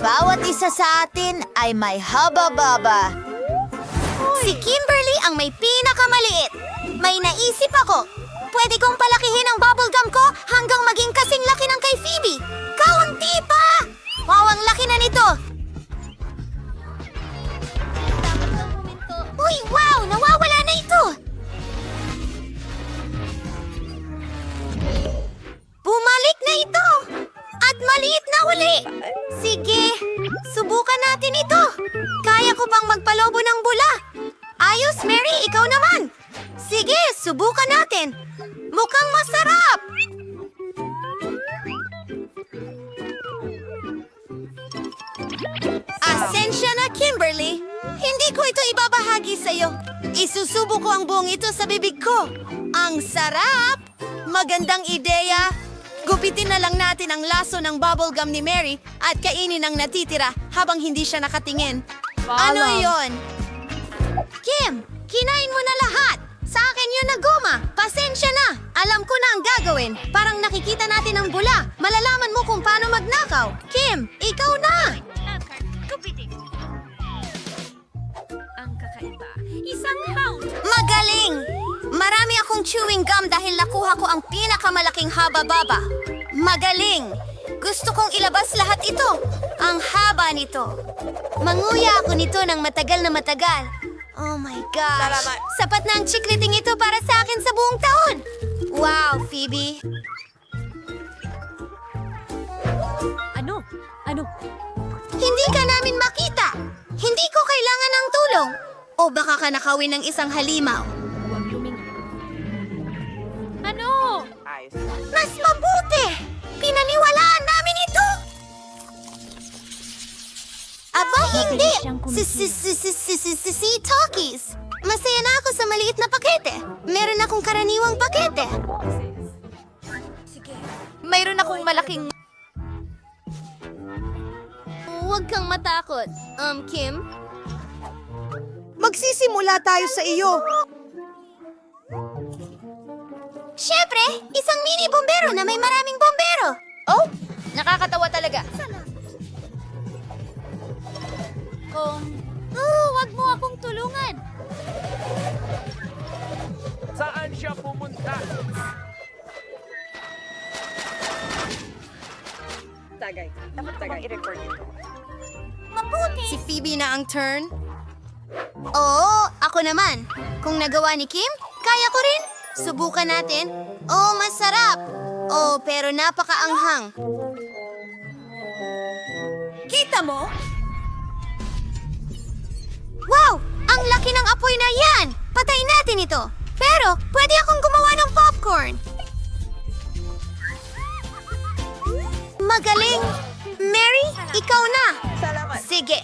Bawat isa sa atin ay may haba-baba. Si Kimberly ang may pinakamaliit. May naisip ako. Pwede kong palakihin ang bubblegum ko hanggang maging kasing laki ng kay Phoebe. Kaunti pa! Wow, ang laki na nito! Uy, wow! Nawawala na ito! Bumalik na ito! At maliit na uli! Sige, subukan natin ito! Kaya ko pang magpalobo ng bula! Ayos, Mary, ikaw naman! Sige, subukan natin! Mukhang masarap! Asensya na, Kimberly! Hindi ko ito ibabahagi sa'yo. Isusubo ko ang buong ito sa bibig ko. Ang sarap! Magandang ideya! Gupitin na lang natin ang laso ng bubblegum ni Mary at kainin ang natitira habang hindi siya nakatingin. Ano yon? Kim, kinain mo na lahat. Sa akin yun na goma. Pasensya na. Alam ko na ang gagawin. Parang nakikita natin ang bula. Malalaman mo kung paano magnakaw. Kim, ikaw Akong chewing gum dahil nakuha ko ang pinakamalaking haba-baba. Magaling! Gusto kong ilabas lahat ito. Ang haba nito. Manguya ako nito ng matagal na matagal. Oh my gosh! Sapat na ang chikliting ito para sa akin sa buong taon. Wow, Phoebe. Ano? Ano? Hindi ka namin makita. Hindi ko kailangan ng tulong. O baka ka nakawin ng isang halimaw. Mas mabuti! Pinaniwalaan namin ito! Aba, hindi! Si, si, si, si, si, si, si, si, Talkies! Masaya na ako sa maliit na pakete. Meron akong karaniwang pakete. Mayroon akong malaking... Huwag kang matakot. Um, Kim? Magsisimula tayo sa iyo. Siyempre, isang mini bombero na may maraming bombero. Oh, nakakatawa talaga. Kung... Oh, wag mo akong tulungan. Saan siya pumunta? Tagay. Dapat tagay. i-record ito. Mabuti! Si Phoebe na ang turn? Oo, ako naman. Kung nagawa ni Kim, kaya ko rin. Subukan natin. Oh, masarap. Oh, pero napakaanghang. Kita mo? Wow! Ang laki ng apoy na yan! Patayin natin ito. Pero, pwede akong gumawa ng popcorn. Magaling! Mary, ikaw na! Salamat. Sige.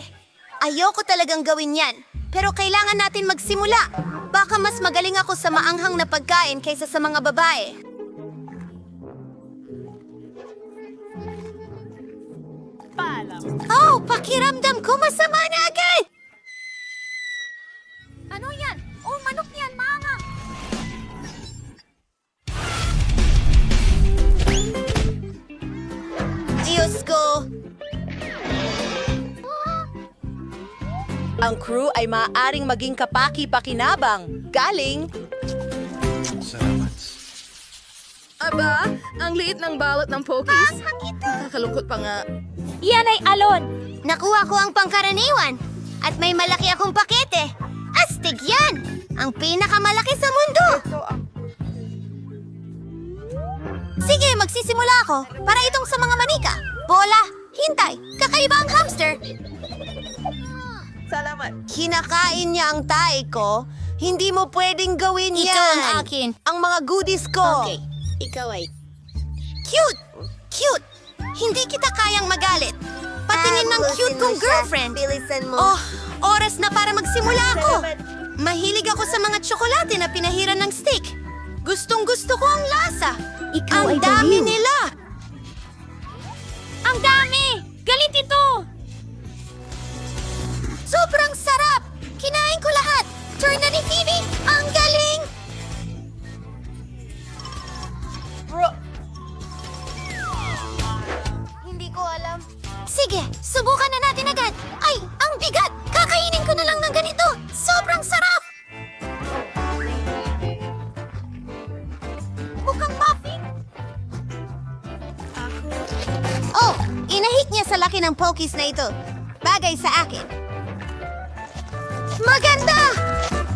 Ayoko talagang gawin yan. Pero kailangan natin magsimula. Baka mas magaling ako sa maanghang na pagkain kaysa sa mga babae. Oh, pakiramdam ko masama na agad! Ano yan? Oh, manok yan, mga! Diyos ko! Ang crew ay maaaring maging kapaki-pakinabang. Galing... Aba, ang liit ng balot ng Pokies. Nakakalungkot pa nga. Yan ay alon. Nakuha ko ang pangkaraniwan at may malaki akong pakete. Astig yan! Ang pinakamalaki sa mundo! Sige, magsisimula ako para itong sa mga manika. Bola, hintay, kakaiba ang hamster. Salamat. Kinakain niya ang tae ko. Hindi mo pwedeng gawin Ito yan. ang akin. Ang mga goodies ko. Okay, ikaw ay... Cute! Cute! Hindi kita kayang magalit. Patingin ng cute kong girlfriend. Oh, oras na para magsimula ako. Mahilig ako sa mga tsokolate na pinahiran ng steak. Gustong gusto ko ang lasa. Ikaw ang ay dami baliw. nila. Ang dami! Galit ito! Sobrang sarap! Kinain ko lahat. Turn na ni Phoebe. Ang galing! Hindi ko alam. Sige, subukan na natin agad. Ay, ang bigat! Kakainin ko na lang ng ganito. Sobrang sarap! Mukhang muffin. Oh, inahit niya sa laki ng pokis na ito. Bagay sa akin. Maganda!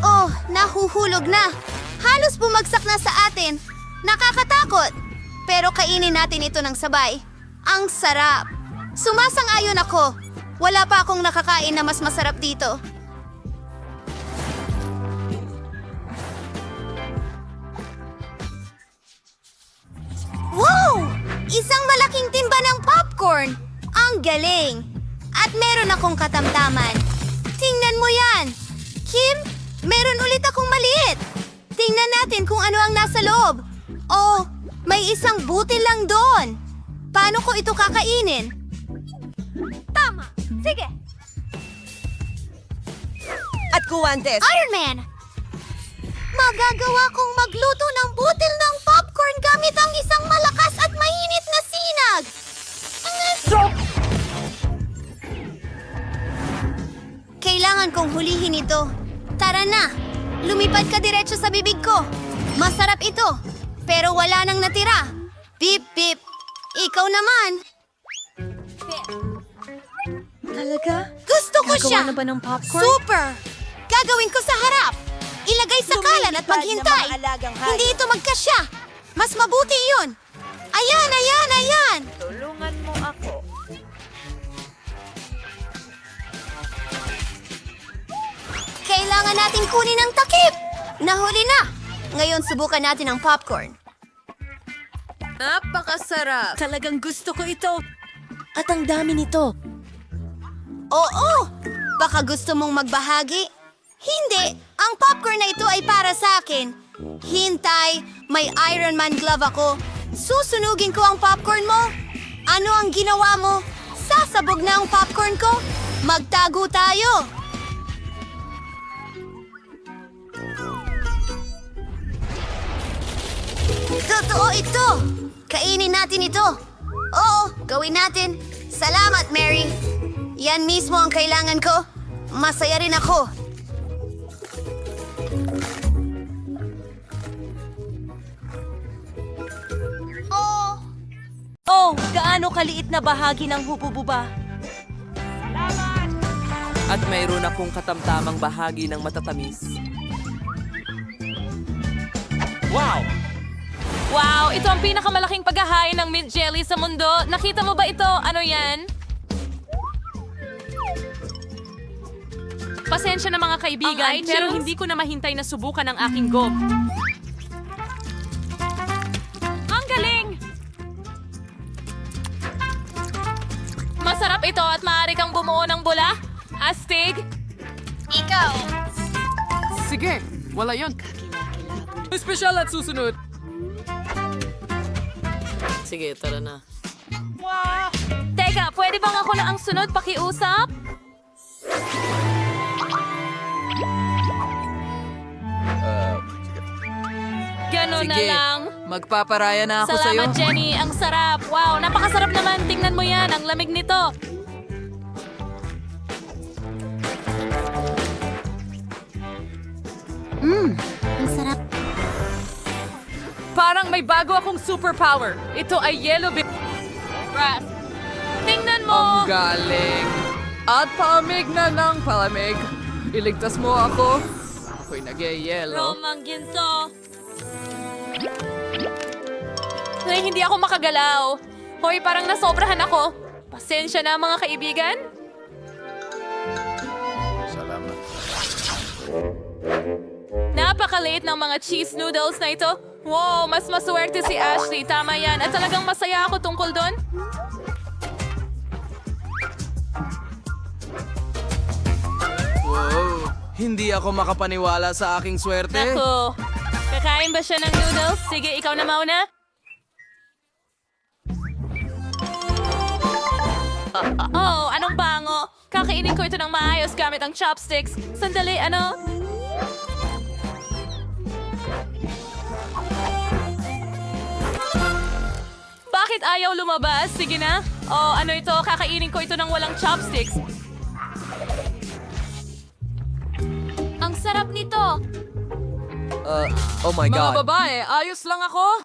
Oh, nahuhulog na. Halos bumagsak na sa atin. Nakakatakot. Pero kainin natin ito ng sabay. Ang sarap. Sumasang-ayon ako. Wala pa akong nakakain na mas masarap dito. Wow! Isang malaking timba ng popcorn! Ang galing! At meron akong katamtaman. Tingnan mo yan! Kim, meron ulit akong maliit. Tingnan natin kung ano ang nasa loob. Oh, may isang butil lang doon. Paano ko ito kakainin? Tama! Sige! At kuwantes. Iron Man! Magagawa kong magluto Lumipad ka diretso sa bibig ko. Masarap ito, pero wala nang natira. Bip, bip. Ikaw naman. Talaga? Gusto ko Gagawa siya. na ba ng popcorn? Super! Gagawin ko sa harap. Ilagay sa kalan at Lumilipad na maghintay. mga alagang hayop. Hindi ito magkasya. Mas mabuti yun. Ayan. Natin kunin ang takip. Nahuli na. Ngayon subukan natin ang popcorn. Napakasarap. Talagang gusto ko ito. At ang dami nito. Oo, baka gusto mong magbahagi? Hindi, ang popcorn na ito ay para sa akin. Hintay, may Iron Man glove ako. Susunugin ko ang popcorn mo. Ano ang ginawa mo? Sasabog na ang popcorn ko? Magtago tayo. Totoo ito! Kainin natin ito! Oo, gawin natin! Salamat, Mary! Yan mismo ang kailangan ko. Masaya rin ako. Oh, Oh, gaano kaliit na bahagi ng hubububa. At mayroon akong katamtamang bahagi ng matatamis. Wow! Wow, ito ang pinakamalaking paghahain ng mint jelly sa mundo. Nakita mo ba ito? Ano yan? Pasensya na mga kaibigan, pero hindi ko na mahintay na subukan ang aking gob. Ang galing! Masarap ito at maaari kang bumuo ng bula. Astig! ikaw! Sige, wala yon. Espesyal at susunod. Sige, tara na. Teka, pwede bang ako na ang sunod pakiusap? Ganun na Sige, lang. magpaparaya na ako sa'yo. Salamat, Jenny. Ang sarap. Wow, napakasarap naman. Tingnan mo yan. Ang lamig nito. Ang sarap. Parang may bago akong superpower. Ito ay yellow bit. Ras. Tingnan mo. Ang galing. At palamig na ng palamig. Iligtas mo ako. Ako'y nag-yellow. Romang ginto. Ay, hindi ako makagalaw. Hoy, parang nasobrahan ako. Pasensya na mga kaibigan. Salamat. Napakaliit ng mga cheese noodles na ito. Wow, mas maswerte si Ashley. Tama yan. At talagang masaya ako tungkol doon. Wow, hindi ako makapaniwala sa aking swerte. Naku. Kakain ba siya ng noodles? Sige, ikaw na mauna. Oh, anong bango? Kakainin ko ito ng maayos gamit ang chopsticks. Sandali, ano? Bakit ayaw lumabas? Sige na. Oh, ano ito? Kakainin ko ito ng walang chopsticks. Ang sarap nito. Uh, oh my Mga God. babae, ayos lang ako.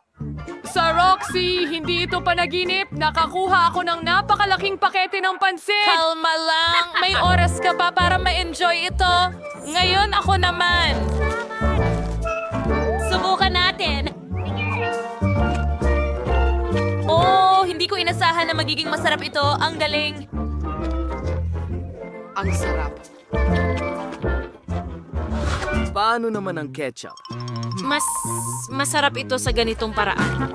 Sa Roxy, hindi ito panaginip. Nakakuha ako ng napakalaking pakete ng pansit. Kalma lang. May oras ka pa para ma-enjoy ito. Ngayon ako naman. Subukan natin. Inasahan na magiging masarap ito. Ang galing. Ang sarap. Paano naman ang ketchup? Mas masarap ito sa ganitong paraan.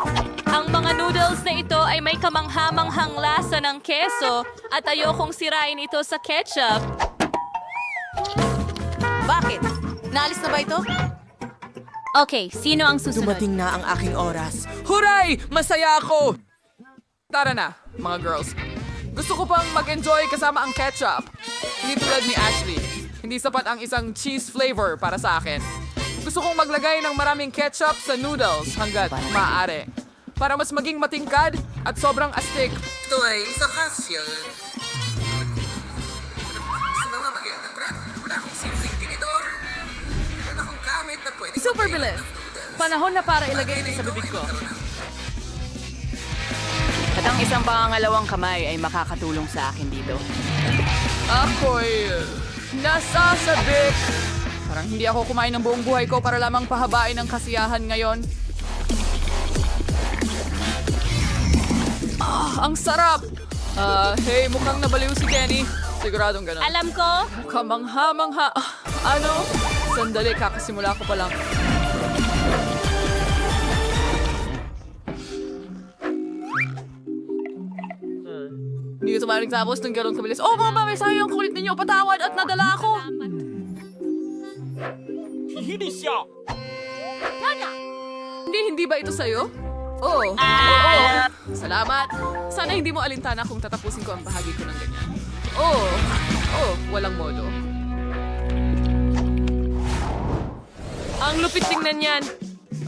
Ang mga noodles na ito ay may kamanghamanghang lasa ng keso at ayokong sirain ito sa ketchup. Bakit? Naalis na ba ito? Okay, sino ang susunod? Dumating na ang aking oras. Huray! Masaya ako! Tara na, mga girls. Gusto ko pang mag-enjoy kasama ang ketchup. Hindi tulad ni Ashley. Hindi sapat ang isang cheese flavor para sa akin. Gusto kong maglagay ng maraming ketchup sa noodles hanggat maaari. Para mas maging matingkad at sobrang astig. Ito ay isa pwede Super bilis! Panahon na para ilagay ito sa bibig ko. At ang isang pangangalawang kamay ay makakatulong sa akin dito. Ako'y nasasabik. Parang hindi ako kumain ng buong buhay ko para lamang pahabain ang kasiyahan ngayon. Ah, ang sarap! Ah, hey, mukhang nabaliw si Kenny. Siguradong ganun. Alam ko, Kamangha-mangha. Ah, Ano? Sandali, kakasimula ko pa lang. Hindi ito maaaring tapos ng ganun kabilis. Oh, mga may sayang kulit ninyo. Patawad at nadala ako. Hindi, hindi ba ito sa'yo? Oo. Oo. Salamat. Sana hindi mo alintana kung tatapusin ko ang bahagi ko ng ganyan. Oo. Oo, walang modo. ang lupit tingnan yan.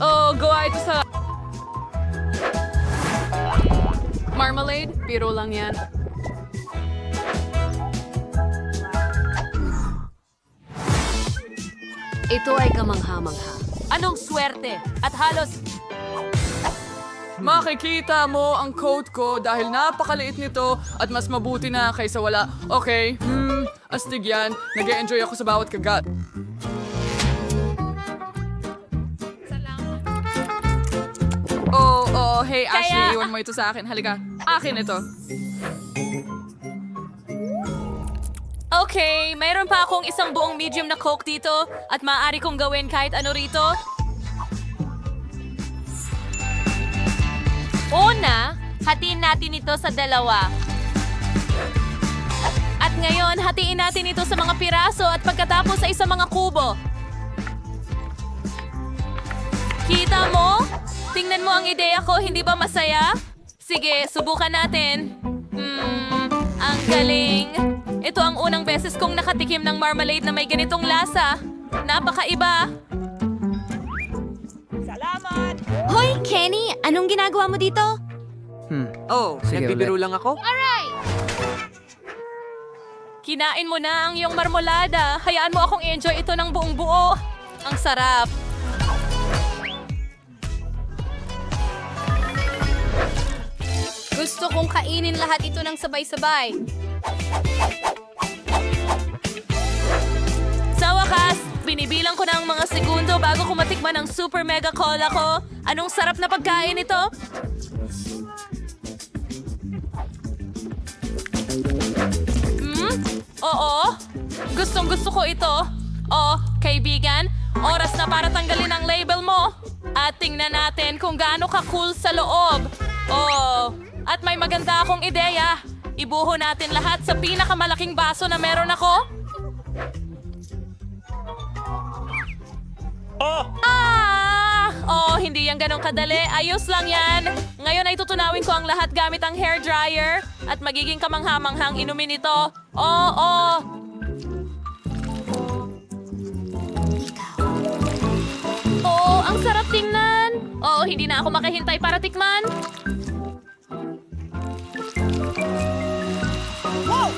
Oh, gawa ito sa... Marmalade? Biro lang yan. Ito ay kamangha-mangha. Anong swerte? At halos Makikita mo ang coat ko dahil napakaliit nito at mas mabuti na kaysa wala. Okay, hmm, astig yan. nag enjoy ako sa bawat kagat. Oh, oh, hey Ashley, Kaya- iwan mo ito sa akin. Halika, akin ito. Okay, mayroon pa akong isang buong medium na coke dito at maaari kong gawin kahit ano rito. Una, hatiin natin ito sa dalawa. At ngayon, hatiin natin ito sa mga piraso at pagkatapos sa isang mga kubo. Kita mo? Tingnan mo ang ideya ko, hindi ba masaya? Sige, subukan natin. Hmm, ang galing. Ito ang unang beses kong nakatikim ng marmalade na may ganitong lasa. Napakaiba. Hoy, Kenny! Anong ginagawa mo dito? Oh, nagbibiro lang ako? Kinain mo na ang iyong marmolada. Hayaan mo akong enjoy ito ng buong buo. Ang sarap. Gusto kong kainin lahat ito ng sabay-sabay. Binibilang ko na ang mga segundo bago ko matikman ang super mega cola ko. Anong sarap na pagkain ito? Hmm? Oo. Gustong gusto ko ito. Oh, kaibigan, oras na para tanggalin ang label mo. At tingnan natin kung gaano ka-cool sa loob. Oh, at may maganda akong ideya. Ibuho natin lahat sa pinakamalaking baso na meron ako. Oh! Ah! Oh, hindi yan ganong kadali. Ayos lang yan. Ngayon ay tutunawin ko ang lahat gamit ang hair dryer at magiging kamanghamanghang inumin ito. Oo, oh, oh. Ang sarap tingnan. Oo, hindi na ako makahintay para tikman. Wow!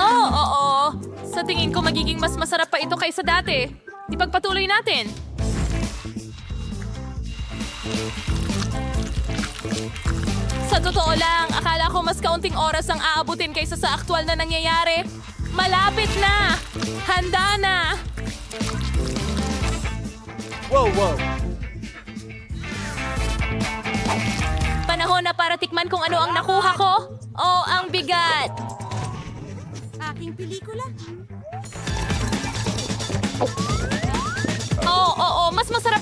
Oo, oo. Sa tingin ko magiging mas masarap ito kaysa dati. Ipagpatuloy natin. Sa totoo lang, akala ko mas kaunting oras ang aabutin kaysa sa aktwal na nangyayari. Malapit na! Handa na! Wow, wow. Panahon na para tikman kung ano ang nakuha ko. Oh, ang bigat! Aking pelikula.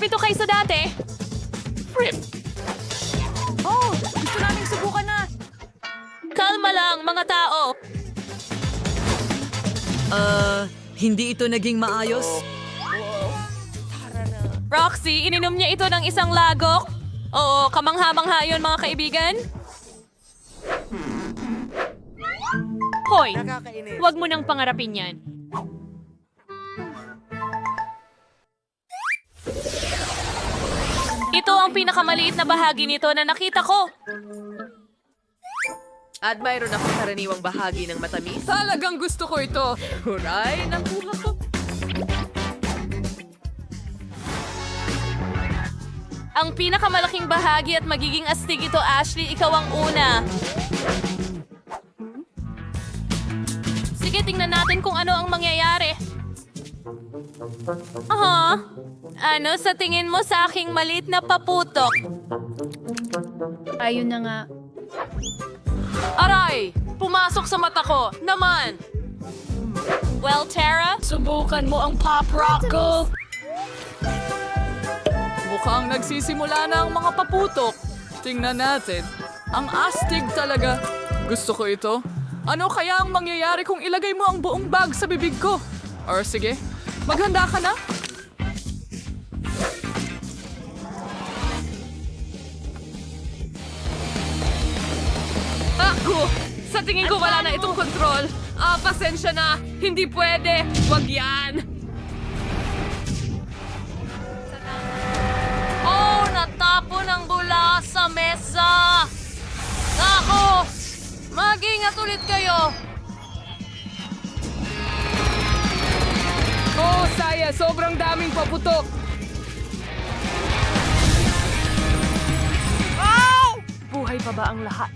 Masarap ito kaysa dati. Oh, gusto naming subukan na. Kalma lang, mga tao. Uh, hindi ito naging maayos? Roxy, ininom niya ito ng isang lagok. Oo, kamangha-mangha yun, mga kaibigan. Hoy, huwag mo nang pangarapin yan. Ito ang pinakamaliit na bahagi nito na nakita ko. At mayroon akong karaniwang bahagi ng matamis. Talagang gusto ko ito. Huray, nakuha ko. Ang pinakamalaking bahagi at magiging astig ito, Ashley, ikaw ang una. Sige, tingnan natin kung ano ang mangyayari. Aha. Ano sa tingin mo sa aking maliit na paputok? Ayun na nga. Aray! Pumasok sa mata ko! Naman! Well, Tara? Subukan mo ang pop rock ko! Mukhang nagsisimula na ang mga paputok. Tingnan natin. Ang astig talaga. Gusto ko ito. Ano kaya ang mangyayari kung ilagay mo ang buong bag sa bibig ko? Or sige, maghanda ka na. Ako! Sa tingin ko wala na itong kontrol. Ah, pasensya na. Hindi pwede. Wag yan. Oh, natapon ang bula sa mesa. Ako! Mag-ingat ulit kayo. Oh, saya, sobrang daming paputok. Buhay pa ba ang lahat?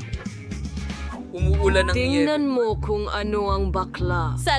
Umuulan ng Tingnan mo kung ano ang bakla. Sa